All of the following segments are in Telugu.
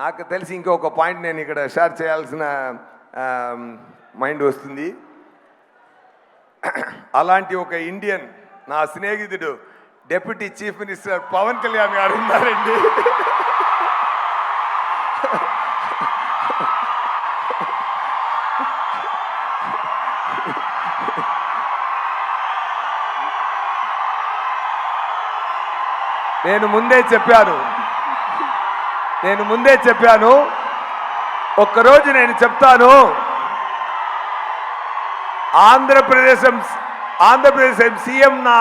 నాకు తెలిసి ఇంకొక పాయింట్ నేను ఇక్కడ షేర్ చేయాల్సిన మైండ్ వస్తుంది. అలాంటి ఒక ఇండియన్ నా స్నేహితుడు deputy chief minister Pawan Kalyan గారు ఉన్నారండి. నేను ముందే చెప్పాను నేను ముందే చెప్పాను ఒక్కరోజు నేను చెప్తాను ఆంధ్రప్రదేశ్ ఆంధ్రప్రదేశ్ సీఎం నా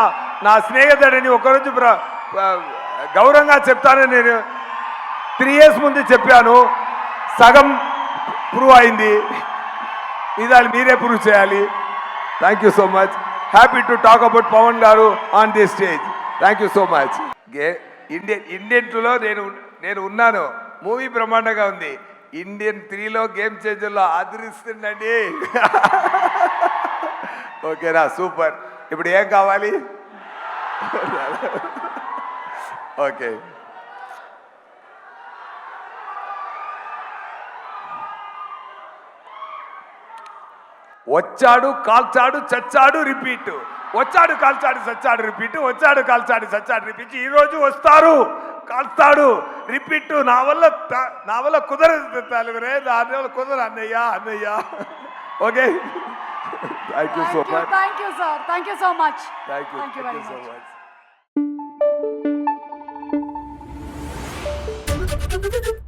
నా స్నేహితుడని ఒకరోజు ప్ర- గౌరవంగా చెప్తానని నేను త్రీ ఇయర్స్ ముందు చెప్పాను సగం ప్రూవ్ అయింది ఇదాలు మీరే ప్రూవ్ చేయాలి thank you so much happy to talk about Pawan గారు on the stage thank you so much gay Indian ఇండియన్లో నేను నేను ఉన్నాను. మూవీ బ్రహ్మాండంగా ఉంది. ఇండియన్ త్రీలో గేమ్ చేంజర్లో అదిరిస్తుందండి ఓకేనా సూపర్. ఇప్పుడు ఏం కావాలి? ఓకే. వచ్చాడు కాల్చాడు చచ్చాడు రిపీట్. వచ్చాడు కాల్చాడు చచ్చాడు రిపీట్. వచ్చాడు కాల్చాడు చచ్చాడు రిపీట్. ఈ రోజు వస్తారు కాల్స్తాడు రిపీట్. నా వల్ల నా వల్ల కుదరదు తెలుగురే నా వల్ల కుదరదు. అన్నయ్య అన్నయ్య. Okay? Thank you so much thank you sir thank you so much thank you thank you so much much